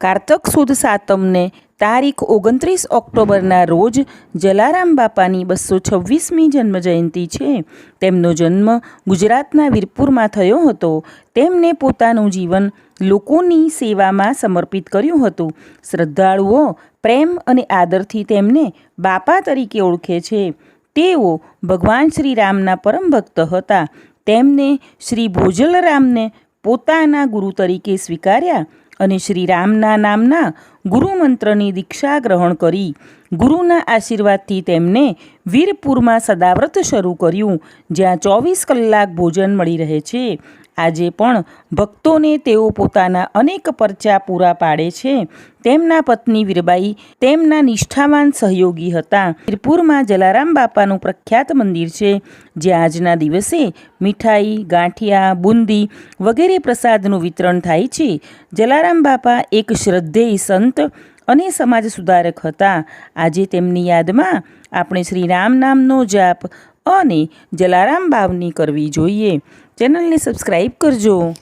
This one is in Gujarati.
કારતક સુદ સાતમને તારીખ ઓગણત્રીસ ઓક્ટોબરના રોજ જલારામ બાપાની બસો છવ્વીસમી જન્મજયંતિ છે. તેમનો જન્મ ગુજરાતના વીરપુરમાં થયો હતો. તેમને પોતાનું જીવન લોકોની સેવામાં સમર્પિત કર્યું હતું. શ્રદ્ધાળુઓ પ્રેમ અને આદરથી તેમને બાપા તરીકે ઓળખે છે. તેઓ ભગવાન શ્રી રામના પરમ ભક્ત હતા. તેમને શ્રી ભોજલરામને પોતાના ગુરુ તરીકે સ્વીકાર્યા. અને શ્રી રામના નામના ગુરુમંત્રની દીક્ષા ગ્રહણ કરી. ગુરુના આશીર્વાદથી તેમને વીરપુરમાં સદાવ્રત શરૂ કર્યું, જ્યાં ચોવીસ કલાક ભોજન મળી રહે છે. આજે પણ ભક્તોને તેઓ પોતાના અનેક પરચા પૂરા પાડે છે. તેમના પત્ની વીરબાઈ તેમના નિષ્ઠાવાન સહયોગી હતા. વીરપુરમાં જલારામ બાપાનું પ્રખ્યાત મંદિર છે, જે આજના દિવસે મીઠાઈ, ગાંઠિયા, બુંદી વગેરે પ્રસાદનું વિતરણ થાય છે. જલારામ બાપા એક શ્રદ્ધેય સંત અને સમાજ સુધારક હતા. આજે તેમની યાદમાં આપણે શ્રી રામ નામનો જાપ અને જલારામ બાવની કરવી જોઈએ. ચેનલને સબસ્ક્રાઈબ કરજો.